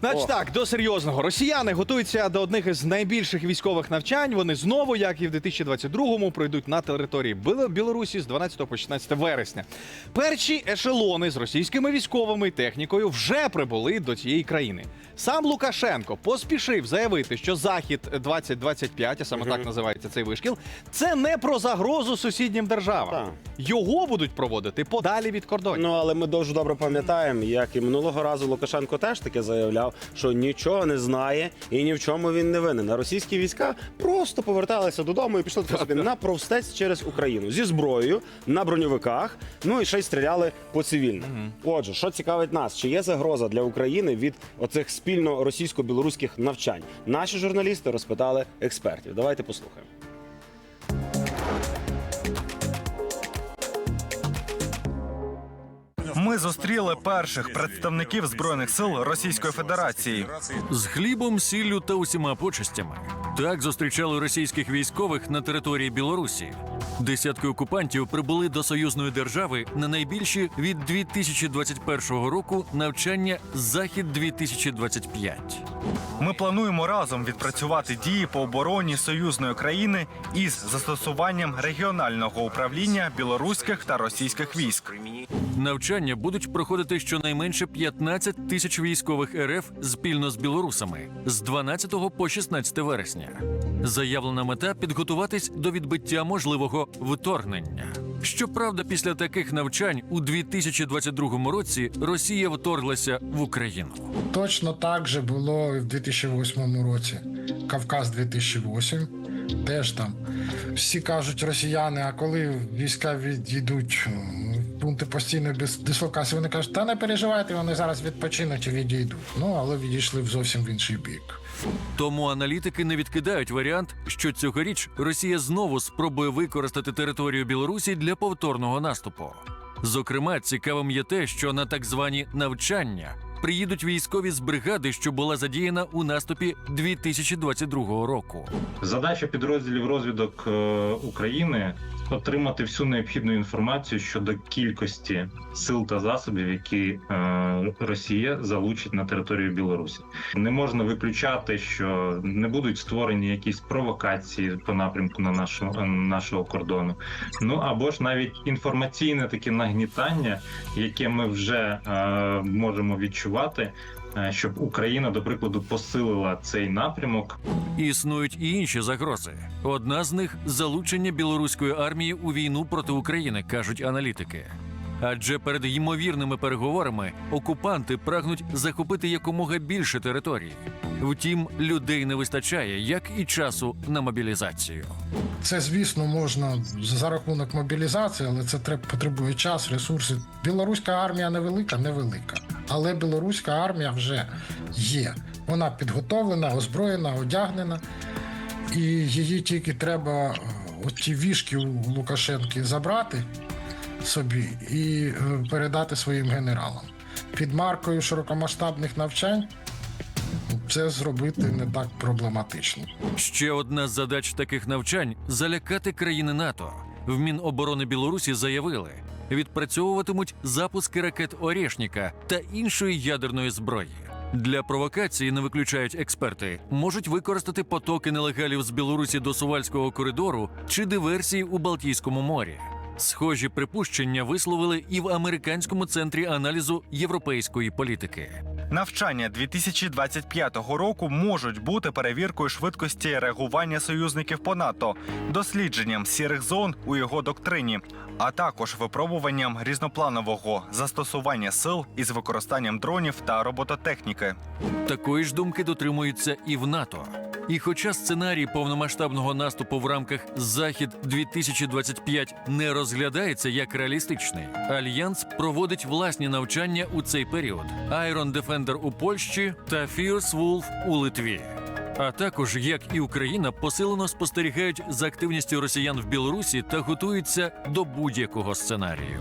Значить О. так, до серйозного. Росіяни готуються до одних із найбільших військових навчань. Вони знову, як і в 2022-му, пройдуть на території Біл- Білорусі з 12 по 16 вересня. Перші ешелони з російськими військовими і технікою вже прибули до цієї країни. Сам Лукашенко поспішив заявити, що захід 2025, а саме так називається цей вишкіл, це не про загрозу сусіднім державам. Так. Його будуть проводити подалі від кордонів. Ну але ми дуже добре пам'ятаємо, як і минулого разу Лукашенко теж таки заявляв, що нічого не знає і ні в чому він не винен. А російські війська просто поверталися додому і пішли таки собі на провстець через Україну зі зброєю на броньовиках. Ну і ще й стріляли по цивільним. Отже, що цікавить нас, чи є загроза для України від оцих спільно російсько-білоруських навчань? Наші журналісти розпитали експертів. Давайте послухаємо. Ми зустріли перших представників збройних сил Російської Федерації. з хлібом, сіллю та усіма почестями. Так зустрічали російських військових на території Білорусі. Десятки окупантів прибули до союзної держави на найбільші від 2021 року навчання Захід 2025 Ми плануємо разом відпрацювати дії по обороні союзної країни із застосуванням регіонального управління білоруських та російських військ. Навчання будуть проходити щонайменше 15 тисяч військових РФ спільно з білорусами з 12 по 16 вересня. Заявлена мета підготуватись до відбиття можливого вторгнення. Щоправда, після таких навчань у 2022 році Росія вторглася в Україну. Точно так же було і в 2008 році. Кавказ 2008. Теж там всі кажуть росіяни, а коли війська відійдуть в пункти постійної дис- дислокації, вони кажуть, та не переживайте, вони зараз відпочинуть і відійдуть. Ну але відійшли в зовсім в інший бік. Тому аналітики не відкидають варіант, що цьогоріч Росія знову спробує використати територію Білорусі для повторного наступу. Зокрема, цікавим є те, що на так звані навчання приїдуть військові з бригади, що була задіяна у наступі 2022 року. Задача підрозділів розвідок е, України отримати всю необхідну інформацію щодо кількості сил та засобів, які е, Росія залучить на територію Білорусі. Не можна виключати, що не будуть створені якісь провокації по напрямку на нашу, е, нашого кордону. Ну або ж навіть інформаційне таке нагнітання, яке ми вже можемо відчувати. е, Щоб Україна, до прикладу, посилила цей напрямок, Існують і інші загрози. Одна з них залучення білоруської армії у війну проти України, кажуть аналітики. Адже перед ймовірними переговорами окупанти прагнуть захопити якомога більше території. Втім, людей не вистачає, як і часу на мобілізацію. Це, звісно, можна за рахунок мобілізації, але це треба потребує час, ресурси. Білоруська армія невелика, невелика. Але білоруська армія вже є. Вона підготовлена, озброєна, одягнена, і її тільки треба е, оті вішки у Лукашенки забрати собі і е, передати своїм генералам. Під маркою широкомасштабних навчань це зробити не так проблематично. Ще одна з задач таких навчань залякати країни НАТО. В Міноборони Білорусі заявили, відпрацьовуватимуть запуски ракет Орєшніка та іншої ядерної зброї. Для провокації не виключають експерти, можуть використати потоки нелегалів з Білорусі до Сувальського коридору чи диверсії у Балтійському морі. Схожі припущення висловили і в американському центрі аналізу європейської політики. Навчання 2025 року можуть бути перевіркою швидкості реагування союзників по НАТО, дослідженням сірих зон у його доктрині, а також випробуванням різнопланового застосування сил із використанням дронів та робототехніки. Такої ж думки дотримуються і в НАТО. І хоча сценарій повномасштабного наступу в рамках Захід 2025 не розглядається як реалістичний, альянс проводить власні навчання у цей період: Iron Defender у Польщі та Fierce Wolf у Литві. А також, як і Україна, посилено спостерігають за активністю росіян в Білорусі та готуються до будь-якого сценарію.